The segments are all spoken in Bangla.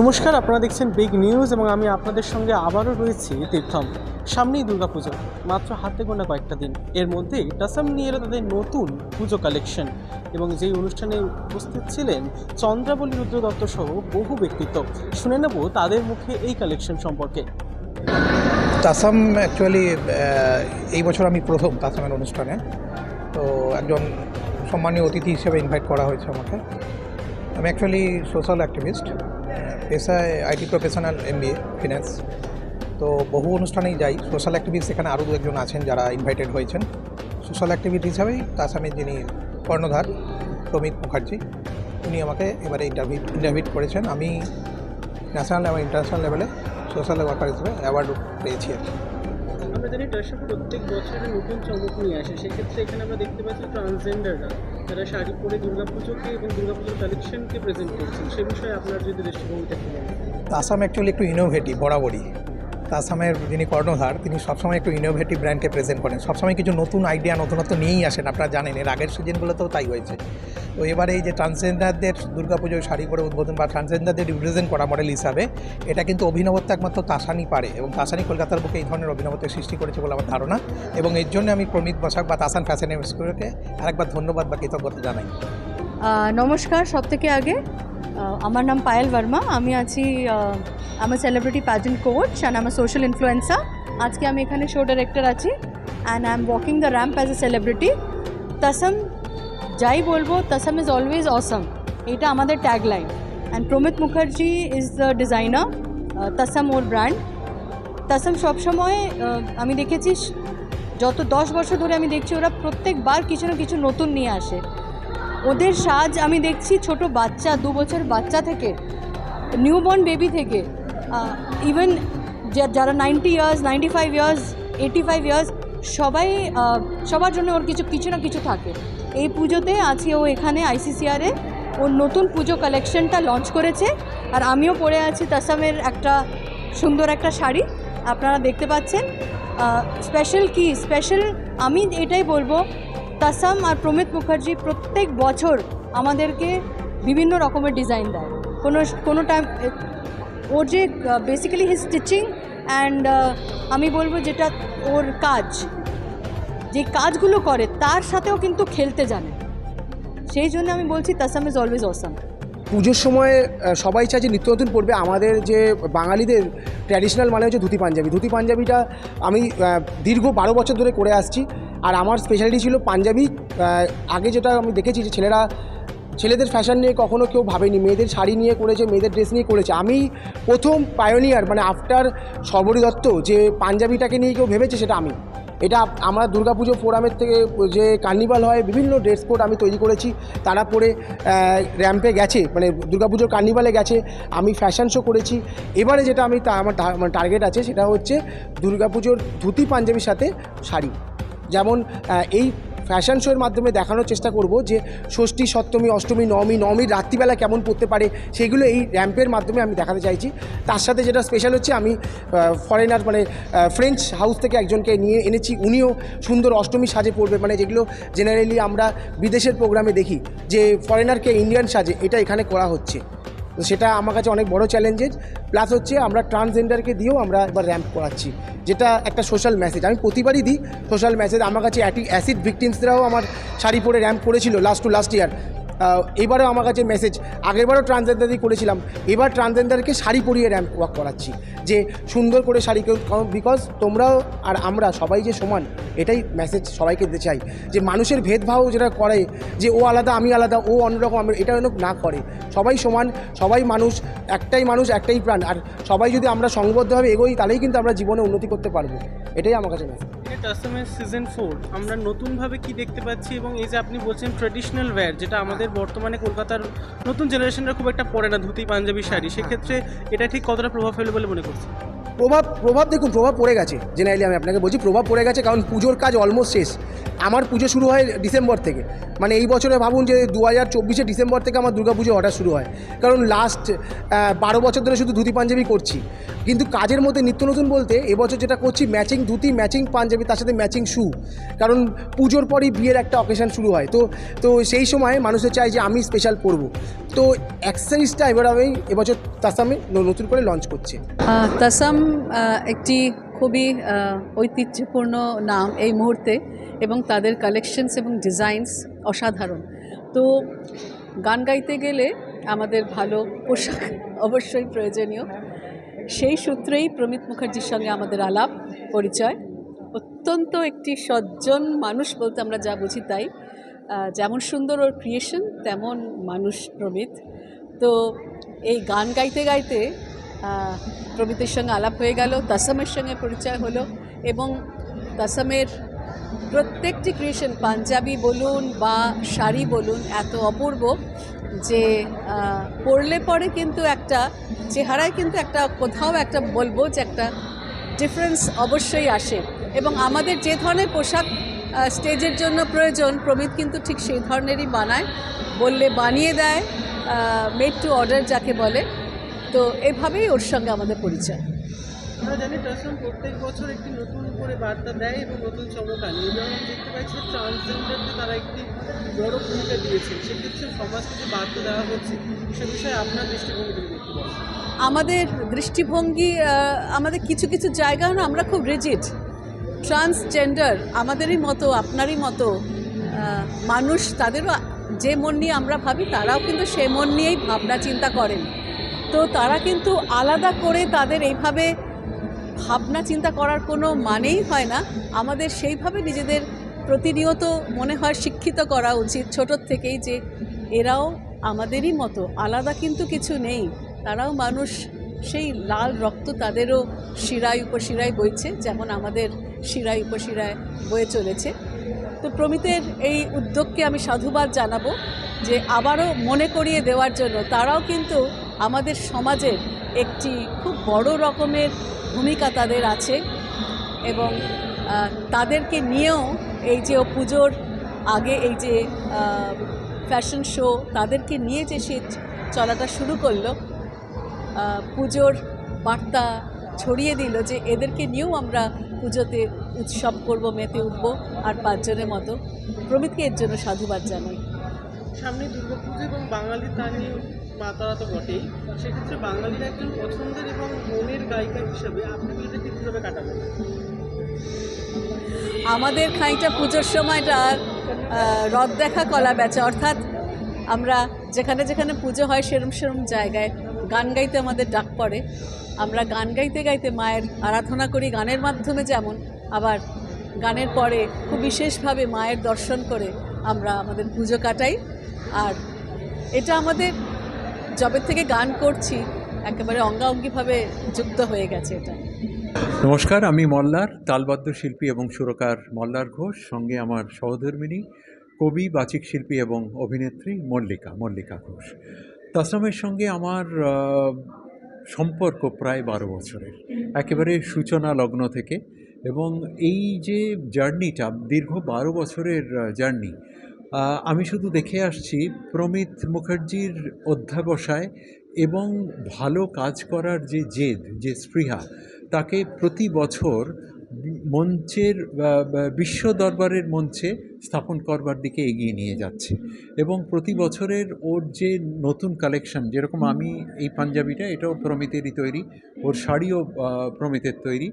নমস্কার, আপনারা দেখছেন বিগ নিউজ এবং আমি আপনাদের সঙ্গে আবারও রয়েছি তীর্থম, সামনেই দুর্গাপুজো, মাত্র হাতে গোনা কয়েকটা দিন। এর মধ্যে টাসাম নিয়ে এলো তাদের নতুন পুজো কালেকশন এবং যেই অনুষ্ঠানে উপস্থিত ছিলেন চন্দ্রাবলী রুদ্র দত্ত সহ বহু ব্যক্তিত্ব। শুনে নেব তাদের মুখে এই কালেকশন সম্পর্কে। তাসাম অ্যাকচুয়ালি এই বছর আমি প্রথম তাসামের অনুষ্ঠানে। তো একজন সম্মানীয় অতিথি হিসেবে ইনভাইট করা হয়েছে আমাকে। আমি অ্যাকচুয়ালি সোশ্যাল অ্যাক্টিভিস্ট পেশায় আইটি প্রফেশনাল, এমবিএ ফিন্যান্স তো বহু অনুষ্ঠানেই যাই। সোশ্যাল অ্যাক্টিভিস্ট এখানে আরও দু একজন আছেন যারা ইনভাইটেড হয়েছেন। সোশ্যাল অ্যাক্টিভিটি হিসাবেই তার সামনে যিনি কর্ণধার, প্রমিত মুখার্জি, উনি আমাকে এবারে ইন্টারভিউ ইন্টারভিউ করেছেন। আমি ন্যাশনাল এবং ইন্টারন্যাশনাল লেভেলে সোশ্যাল ওয়ার্কার হিসেবে অ্যাওয়ার্ড পেয়েছি আর কি। আমরা জানি টয়সা প্রত্যেক বছরের নতুন চমক নিয়ে আসে। সেক্ষেত্রে এখানে আমরা দেখতে পাচ্ছি ট্রান্সজেন্ডাররা তারা শাড়ি পরে দুর্গাপুজোকে এবং দুর্গাপুজোর কালেকশনকে প্রেজেন্ট করছেন। সে বিষয়ে আপনার যদি দৃষ্টিভঙ্গি থাকতে পারেন আসাম অ্যাকচুয়ালি একটু ইনোভেটিভ বরাবরই। তা আসামের যিনি কর্ণধার, তিনি সবসময় একটু ইনোভেটিভ ব্র্যান্ডকে প্রেজেন্ট করেন। সবসময় কিছু নতুন আইডিয়া নতুনত্ব নিয়েই আসেন, আপনারা জানেন, এর আগের সিজনগুলোতেও তাই হয়েছে। তো এবারে এই যে ট্রান্সজেন্ডারদের দুর্গাপুজোয় শাড়ি পরে উদ্বোধন বা ট্রান্সজেন্ডারদের রিপ্রেজেন্ট করা মডেল হিসাবে, এটা কিন্তু অভিনবত্ব একমাত্র তাসানি পারে এবং তাসানি কলকাতার বুকে এই ধরনের অভিনবত্বের সৃষ্টি করেছে বলে আমার ধারণা। এবং এর জন্য আমি প্রমিত বসাক বা তাসান ফ্যাশন স্কুলকে আরেকবার ধন্যবাদ বা কৃতজ্ঞতা জানাই। নমস্কার সব থেকে আগে আমার নাম পায়েল ভার্মা আমি আছি আমার সেলিব্রিটি প্যাজেন্ট কোচ অ্যান্ড আমার সোশ্যাল ইনফ্লুয়েন্সার আজকে আমি এখানে শো ডিরেক্টর আছি and I am walking the ramp as a celebrity তসম, যাই বলব, তসম ইজ অলওয়েজ অসম এটা আমাদের tag line and Pramit Mukherjee is the designer তসম ওর ব্র্যান্ড তসম সবসময় আমি দেখেছি, যত দশ বছর ধরে আমি দেখছি, ওরা প্রত্যেকবার কিছু না কিছু নতুন নিয়ে আসে। ওদের সাজ আমি দেখছি ছোট বাচ্চা, দু বছর বাচ্চা থেকে নিউবর্ন বেবি থেকে ইভেন যারা ninety years ninety five years eighty five years সবাই সবার জন্য ওর কিছু কিছু না কিছু থাকে। এই পুজোতে আজকে ও এখানে আইসিসিআরে ওর নতুন পুজো কালেকশনটা লঞ্চ করেছে। আর আমিও পরে আছি তাসামের একটা সুন্দর একটা শাড়ি, আপনারা দেখতে পাচ্ছেন। স্পেশাল কি? স্পেশাল আমি এটাই বলব তাসাম আর প্রমিত মুখার্জি প্রত্যেক বছর আমাদেরকে বিভিন্ন রকমের ডিজাইন দেয়। কোনো কোনো টাইম ওর যে বেসিক্যালি হি স্টিচিং অ্যান্ড আমি বলব যেটা ওর কাজ, যে কাজগুলো করে তার সাথেও কিন্তু খেলতে জানে। সেই জন্য আমি বলছি তাসাম ইজ অলওয়েজ অসাম পুজোর সময় সবাই চায় যে নিত্য নতুন পড়বে। আমাদের যে বাঙালিদের ট্র্যাডিশনাল মানে হচ্ছে ধুতি পাঞ্জাবি। ধুতি পাঞ্জাবিটা আমি দীর্ঘ বারো বছর ধরে করে আসছি। আর আমার স্পেশালিটি ছিল পাঞ্জাবি আগে যেটা আমি দেখেছি যে ছেলেরা, ছেলেদের ফ্যাশন নিয়ে কখনো কেউ ভাবেনি। মেয়েদের শাড়ি নিয়ে করেছে, মেয়েদের ড্রেস নিয়ে করেছে। আমি প্রথম পায়োনিয়ার মানে আফটার সর্বরী দত্ত, যে পাঞ্জাবিটাকে নিয়ে কেউ ভেবেছে সেটা আমি। এটা আমরা দুর্গাপুজো ফোরামের থেকে যে কার্নিভাল হয়, বিভিন্ন ড্রেস কোড আমি তৈরি করেছি। তারা পরে র্যাম্পে গেছে মানে দুর্গাপুজোর কার্নিভালে গেছে। আমি ফ্যাশন শো করেছি। এবারে যেটা আমি আমার টার্গেট আছে, সেটা হচ্ছে দুর্গাপুজোর ধুতি পাঞ্জাবির সাথে শাড়ি। যেমন এই ফ্যাশন শোয়ের মাধ্যমে দেখানোর চেষ্টা করব যে ষষ্ঠী, সপ্তমী, অষ্টমী, নবমী, নবমীর রাত্রিবেলা কেমন পড়তে পারে, সেগুলো এই র্যাম্পের মাধ্যমে আমি দেখাতে চাইছি। তার সাথে যেটা স্পেশাল হচ্ছে, আমি ফরেনার মানে ফ্রেঞ্চ হাউস থেকে একজনকে নিয়ে এনেছি, উনিও সুন্দর অষ্টমী সাজে পড়বে। মানে যেগুলো জেনারেলি আমরা বিদেশের প্রোগ্রামে দেখি, যে ফরেনারকে ইন্ডিয়ান সাজে, এটা এখানে করা হচ্ছে। তো সেটা আমার কাছে অনেক বড় চ্যালেঞ্জের প্লাস হচ্ছে আমরা ট্রান্সজেন্ডারকে দিয়েও আমরা এবার র্যাম্প করাচ্ছি। যেটা একটা সোশ্যাল মেসেজ আমি প্রতিবারই দিই সোশ্যাল মেসেজ আমার কাছে অ্যাসিড ভিকটিমসরাও আমার শাড়ি পরে র্যাম্প করেছিল লাস্ট টু লাস্ট ইয়ার এবারেও আমার কাছে মেসেজ আগেরবারও ট্রান্সজেন্ডার দিয়ে করেছিলাম, এবার ট্রান্সজেন্ডারকে শাড়ি পরিয়ে র্যাম্প ওয়াক করাচ্ছি, যে সুন্দর করে শাড়ি বিকজ তোমরাও আর আমরা সবাই যে সমান, এটাই মেসেজ সবাইকে দিতে চাই, যে মানুষের ভেদভাব যেটা করে, যে ও আলাদা, আমি আলাদা, ও অন্যরকম আমি, এটা যেন না করে, সবাই সমান, সবাই মানুষ, একটাই মানুষ, একটাই প্রাণ, আর সবাই যদি আমরা সংবদ্ধভাবে এগোই, তাহলেই কিন্তু আমরা জীবনে উন্নতি করতে পারব, এটাই আমার কাছে মেসেজ টাসামের সিজন ফোর আমরা নতুনভাবে কি দেখতে পাচ্ছি এবং এই যে আপনি বলছেন ট্রেডিশনাল ওয়্যার যেটা আমাদের বর্তমানে কলকাতার নতুন জেনারেশনরা খুব একটা পরে না, ধুতি, পাঞ্জাবি, শাড়ি, সেক্ষেত্রে এটা ঠিক কতটা প্রভাব ফেলবে বলে মনে করছেন? প্রভাব প্রভাব দেখুন, প্রভাব পড়ে গেছে জেনারেলি আমি আপনাকে বলছি, প্রভাব পড়ে গেছে কারণ পুজোর কাজ অলমোস্ট শেষ। আমার পুজো শুরু হয় ডিসেম্বর থেকে। মানে এই বছরে ভাবুন যে দু হাজার চব্বিশে ডিসেম্বর থেকে আমার দুর্গাপুজো অর্ডার শুরু হয়। কারণ লাস্ট বারো বছর ধরে শুধু ধুতি, পাঞ্জাবি করছি। কিন্তু কাজের মধ্যে নিত্য নতুন বলতে এবছর যেটা করছি ম্যাচিং ধুতি ম্যাচিং পাঞ্জাবি, তার সাথে ম্যাচিং শু কারণ পুজোর পরই বিয়ের একটা অকেশন শুরু হয়। তো তো সেই সময় মানুষের চাই যে আমি স্পেশাল পরবো। তো অ্যাক্সেসরিজটা এবার আমি এবছর তার সামনে নতুন করে লঞ্চ করছি। তাসাম একটি খুবই ঐতিহ্যপূর্ণ নাম এই মুহূর্তে এবং তাদের কালেকশনস এবং ডিজাইনস অসাধারণ। তো গান গাইতে গেলে আমাদের ভালো পোশাক অবশ্যই প্রয়োজনীয়। সেই সূত্রেই প্রমিত মুখার্জির সঙ্গে আমাদের আলাপ, পরিচয়। অত্যন্ত একটি সজ্জন মানুষ বলতে আমরা যা বুঝি তাই। যেমন সুন্দর ওর ক্রিয়েশন তেমন মানুষ প্রমিত। তো এই গান গাইতে গাইতে আহ, প্রমিতের সঙ্গে আলাপ হয়ে গেল তাসামের সঙ্গে পরিচয় হলো এবং তাসামের প্রত্যেকটি ক্রিয়েশন পাঞ্জাবি বলুন বা শাড়ি বলুন এত অপূর্ব যে পরলে পরে কিন্তু একটা চেহারায় কিন্তু একটা কোথাও একটা বলব যে একটা ডিফারেন্স অবশ্যই আসে এবং আমাদের যে ধরনের পোশাক স্টেজের জন্য প্রয়োজন প্রমিত কিন্তু ঠিক সেই ধরনেরই বানায় বললে বানিয়ে দেয় মেড টু অর্ডার যাকে বলে। তো এভাবেই ওর সঙ্গে আমাদের পরিচয়। আমরা জানি টাসম প্রত্যেক বছর একটি নতুন করে বার্তা দেয় এবং নতুন চমক আনে। এই দেখতে পাচ্ছি ট্রান্সজেন্ডারকে তারা একটি বড় ভূমিকা দিয়েছে। সেক্ষেত্রে সমাজকে যে বার্তা দেওয়া হচ্ছে সে বিষয়ে আপনার দৃষ্টিভঙ্গি দেখতে আমাদের দৃষ্টিভঙ্গি আমাদের কিছু কিছু জায়গা না আমরা খুব রিজিড ট্রান্সজেন্ডার আমাদেরই মতো আপনারই মতো মানুষ তাদেরও যে মন নিয়ে আমরা ভাবি তারাও কিন্তু সে মন নিয়েই ভাবনা চিন্তা করেন। তো তারা কিন্তু আলাদা করে তাদের এইভাবে ভাবনা চিন্তা করার কোনো মানেই হয় না। আমাদের সেইভাবে নিজেদের প্রতিনিয়ত মনে হয় শিক্ষিত করা উচিত। ছোটোর থেকেই যে এরাও আমাদেরই মতো, আলাদা কিন্তু কিছু নেই। তারাও মানুষ, সেই লাল রক্ত তাদেরও শিরায় উপশিরায় বইছে, যেমন আমাদের শিরায় উপশিরায় বয়ে চলেছে। তো প্রমিতের এই উদ্যোগকে আমি সাধুবাদ জানাব যে আবারও মনে করিয়ে দেওয়ার জন্য তারাও কিন্তু আমাদের সমাজের একটি খুব বড় রকমের ভূমিকা তাদের আছে এবং তাদেরকে নিয়েও এই যে পুজোর আগে এই যে ফ্যাশন শো তাদেরকে নিয়ে যে সে চলাটা শুরু করল পুজোর বার্তা ছড়িয়ে দিল যে এদেরকে নিয়েও আমরা পুজোতে উৎসব করব, মেতে উঠবো আর পাঁচজনের মতো। প্রমিতকে এর জন্য সাধুবাদ জানাই। সামনে দুর্গাপুজো এবং বাঙালি তা নিয়ে মা তারা তো বটেই। সেক্ষেত্রে বাঙালির একজন পছন্দের এবং মনের গায়িকা হিসেবে আপনি পুজোটাকে কীভাবে কাটাবেন? আমাদের খানিকটা পুজোর সময়টা রথ দেখা, কলা বেচা। অর্থাৎ আমরা যেখানে যেখানে পুজো হয় সেরম সেরম জায়গায় গান গাইতে আমাদের ডাক পড়ে। আমরা গান গাইতে গাইতে মায়ের আরাধনা করি গানের মাধ্যমে যেমন, আবার গানের পরে খুব বিশেষভাবে মায়ের দর্শন করে আমরা আমাদের পুজো কাটাই। আর এটা আমাদের জবের থেকে গান করছি, একেবারে অঙ্গাঅঙ্গিভাবে যুক্ত হয়ে গেছে এটা। নমস্কার, আমি মল্লার তালবাদ্য শিল্পী এবং সুরকার মল্লার ঘোষ, সঙ্গে আমার সহধর্মিনী কবি, বাচিক শিল্পী এবং অভিনেত্রী মল্লিকা মল্লিকা ঘোষ। তাসরামের সঙ্গে আমার সম্পর্ক প্রায় বারো বছরের, একেবারে সূচনা লগ্ন থেকে। এবং এই যে জার্নিটা দীর্ঘ বারো বছরের জার্নি আমি শুধু দেখে আসছি প্রমিত মুখার্জির অধ্যাবসায় এবং ভালো কাজ করার যে জেদ, যে স্পৃহা, তাকে প্রতি বছর মঞ্চের বিশ্ব দরবারের মঞ্চে স্থাপন করবার দিকে এগিয়ে নিয়ে যাচ্ছে। এবং প্রতি বছরের ওর যে নতুন কালেকশন যেরকম আমি এই পাঞ্জাবিটা, এটাও প্রমিতেরই তৈরি, ওর শাড়িও প্রমিতের তৈরি।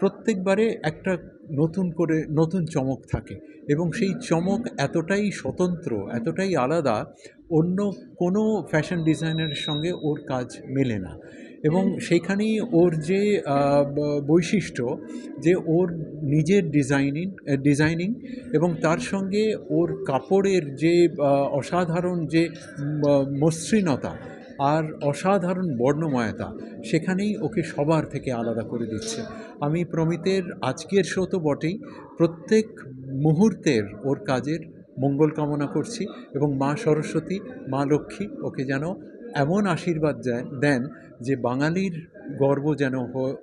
প্রত্যেকবারে একটা নতুন করে নতুন চমক থাকে এবং সেই চমক এতটাই স্বতন্ত্র এতটাই আলাদা অন্য কোনো ফ্যাশন ডিজাইনারের সঙ্গে ওর কাজ মেলে না। এবং সেইখানেই ওর যে বৈশিষ্ট্য যে ওর নিজের ডিজাইনিং ডিজাইনিং এবং তার সঙ্গে ওর কাপড়ের যে অসাধারণ যে মসৃণতা আর অসাধারণ বর্ণময়তা সেখানেই ওকে সবার থেকে আলাদা করে দিচ্ছে। আমি প্রমিতের আজকের শো তো বটেই। প্রত্যেক মুহূর্তের ওর কাজের মঙ্গল কামনা করছি এবং মা সরস্বতী, মা লক্ষ্মী ওকে যেন এমন আশীর্বাদ দেন- যে বাঙালির গর্ব যেন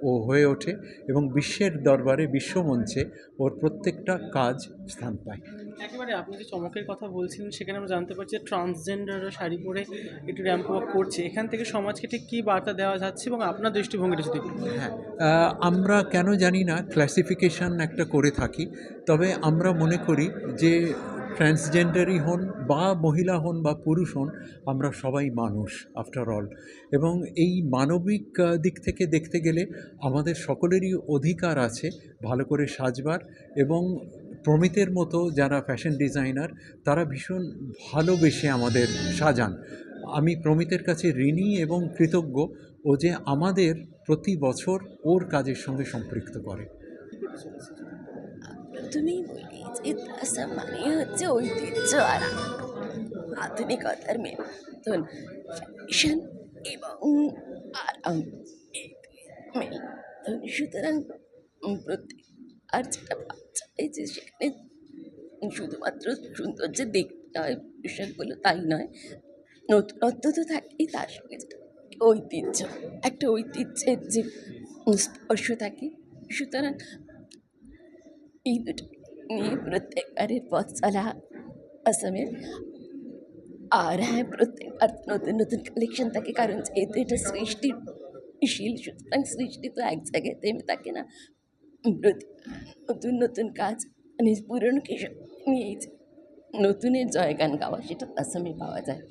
ও হয়ে ওঠে এবং বিশ্বের দরবারে বিশ্বমঞ্চে ওর প্রত্যেকটা কাজ স্থান পায়। একেবারে আপনি যে চমকের কথা বলছিলেন, সেখানে আমরা জানতে পারছি ট্রান্সজেন্ডাররা শাড়ি পরে একটু র্যাম্প ওয়াক করছে। এখান থেকে সমাজকে ঠিক কী বার্তা দেওয়া যাচ্ছে এবং আপনার দৃষ্টিভঙ্গিটা যদি হ্যাঁ আমরা কেন জানি না ক্লাসিফিকেশন একটা করে থাকি, তবে আমরা মনে করি যে ট্রান্সজেন্ডারই হন বা মহিলা হন বা পুরুষ হন, আমরা সবাই মানুষ আফটার অল এবং এই মানবিক দিক থেকে দেখতে গেলে আমাদের সকলেরই অধিকার আছে ভালো করে সাজবার এবং প্রমিতের মতো যারা ফ্যাশন ডিজাইনার তারা ভীষণ ভালোবেসে আমাদের সাজান। আমি প্রমিতের কাছে ঋণী এবং কৃতজ্ঞ, ও যে আমাদের প্রতি বছর ওর কাজের সঙ্গে সম্পৃক্ত করে। তাসা মানে হচ্ছে ঐতিহ্য আর আধুনিকতার এবং সুতরাং প্রত্যেক আর যেটা বাচ্চা, এই যে সেখানে শুধুমাত্র সৌন্দর্য দেখতে হয় পোশাকগুলো, তাই নয় নতুনত্ব তো থাকেই তার সঙ্গে ঐতিহ্য, একটা ঐতিহ্যের যে স্পর্শ থাকে। সুতরাং এই দুটো নিয়ে প্রত্যেকবারের পথ চলা আসামের, আর হ্যাঁ প্রত্যেকবার নতুন নতুন কালেকশন থাকে, কারণ যেহেতু এটা সৃষ্টিশীল, সুতরাং সৃষ্টি তো এক জায়গায় থাকে না নতুন নতুন কাজ নিজ পুরনোকে সব নিয়ে যে নতুনের জয়গান গাওয়া, সেটা আসামে পাওয়া যায়।